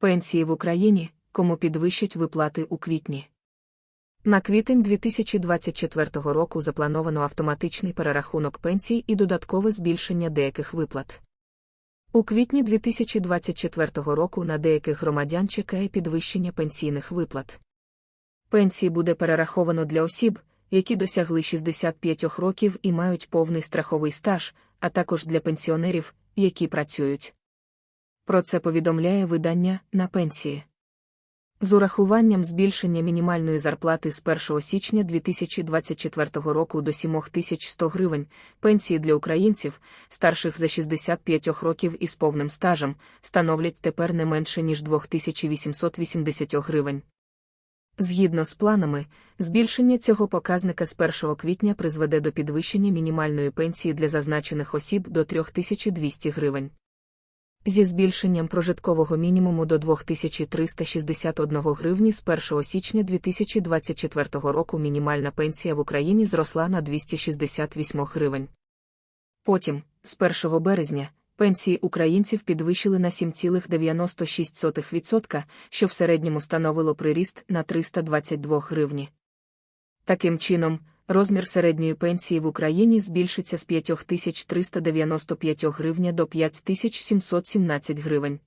Пенсії в Україні, кому підвищать виплати у квітні. На квітень 2024 року заплановано автоматичний перерахунок пенсій і додаткове збільшення деяких виплат. У квітні 2024 року на деяких громадян чекає підвищення пенсійних виплат. Пенсії буде перераховано для осіб, які досягли 65 років і мають повний страховий стаж, а також для пенсіонерів, які працюють. Про це повідомляє видання на пенсії. З урахуванням збільшення мінімальної зарплати з 1 січня 2024 року до 7100 гривень, пенсії для українців, старших за 65 років із повним стажем, становлять тепер не менше ніж 2880 гривень. Згідно з планами, збільшення цього показника з 1 квітня призведе до підвищення мінімальної пенсії для зазначених осіб до 3200 гривень. Зі збільшенням прожиткового мінімуму до 2361 гривні з 1 січня 2024 року мінімальна пенсія в Україні зросла на 268 гривень. Потім, з 1 березня, пенсії українців підвищили на 7,96%, що в середньому становило приріст на 322 гривні. Таким чином, розмір середньої пенсії в Україні збільшиться з 5395 гривня до 5717 гривень.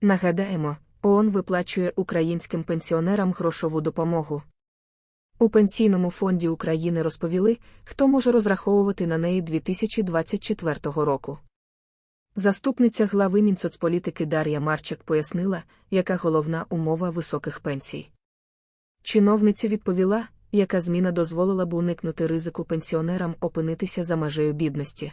Нагадаємо, ООН виплачує українським пенсіонерам грошову допомогу. У Пенсійному фонді України розповіли, хто може розраховувати на неї 2024 року. Заступниця глави Мінсоцполітики Дар'я Марчак пояснила, яка головна умова високих пенсій. Чиновниця відповіла, яка зміна дозволила б уникнути ризику пенсіонерам опинитися за межею бідності.